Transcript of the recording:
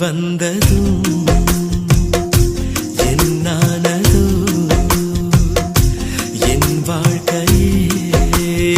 வந்ததும் என்னானதோ என் வாழ்க்கையே?